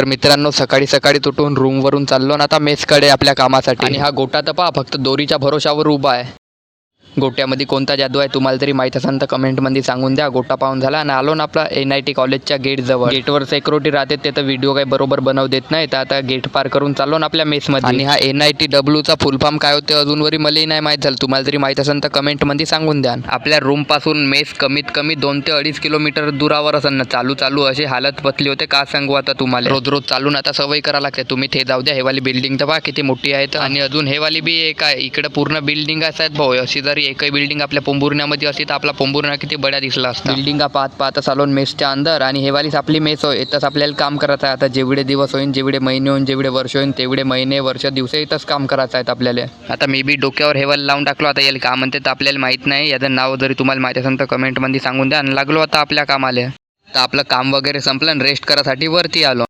तर मित्रांनो सकाळी सकाळी तुटून रूमवरून चाललो ना आता मेसकडे आपल्या कामासाठी. आणि हा गोटा तर पहा फक्त दोरीच्या भरोशावर उभा आहे. गोट्यामध्ये कोणता जादू आहे तुम्हाला तरी माहीत असेल तर कमेंटमध्ये सांगून द्या. गोटा पाहून झाला. आणि आलो ना आपला एन आय टी कॉलेजच्या गेटजवळ गेटवर सेक्युरिटी राहते ते तर व्हिडिओ काही बरोबर बनव देत नाही. तर आता गेट पार करून चाललो ना आपल्या मेसमध्ये आणि हा एन आय टी डब्ल्यूचा फुल फॉर्म काय होते अजूनवरी मलाही नाही माहीत झालं. तुम्हाला तरी माहीत असेल तर कमेंटमध्ये सांगून द्या. आपल्या रूमपासून मेस कमीत कमी दोन ते अडीच किलोमीटर दुरावर असेल ना. चालू चालू अशी हालत बसली होते. का सांगू आता तुम्हाला? रोज रोज चालून आता सवय करा लागते. तुम्ही ते जाऊ द्या. हेवाली बिल्डिंग तर पहा किती मोठी आहे तर. आणि अजून हेवाली बी एक आहे. इकडे पूर्ण बिल्डिंग असायत भाऊ. अशी जरी एकही बिल्डिंग आपल्या पोंभुर्ण्यामध्ये असती तर आपला पोंभुर्णा किती बड्या दिसला असता. बिल्डिंगा पाहत पाहत चालून मेसच्या अंदर आणि हेवालीच आपली मेस होय इथंच आपल्याला काम करायचं आहे. आता जेवढे दिवस होईन जेवढे महिने होईन जेवढे वर्ष होईन तेवढे महिने वर्ष दिवस इथंच काम करायचं आहेत आपल्याला. आता मी बी डोक्यावर हेवाल लावून टाकलो. आता याला का म्हणते तर आपल्याला माहीत नाही. याचं नाव जरी तुम्हाला माहीत असेल तर कमेंटमध्ये सांगून द्या. आणि लागलो आता आपल्या कामाला. तर आपलं काम वगैरे संपलं आणि रेस्ट करायसाठी वरती आलो.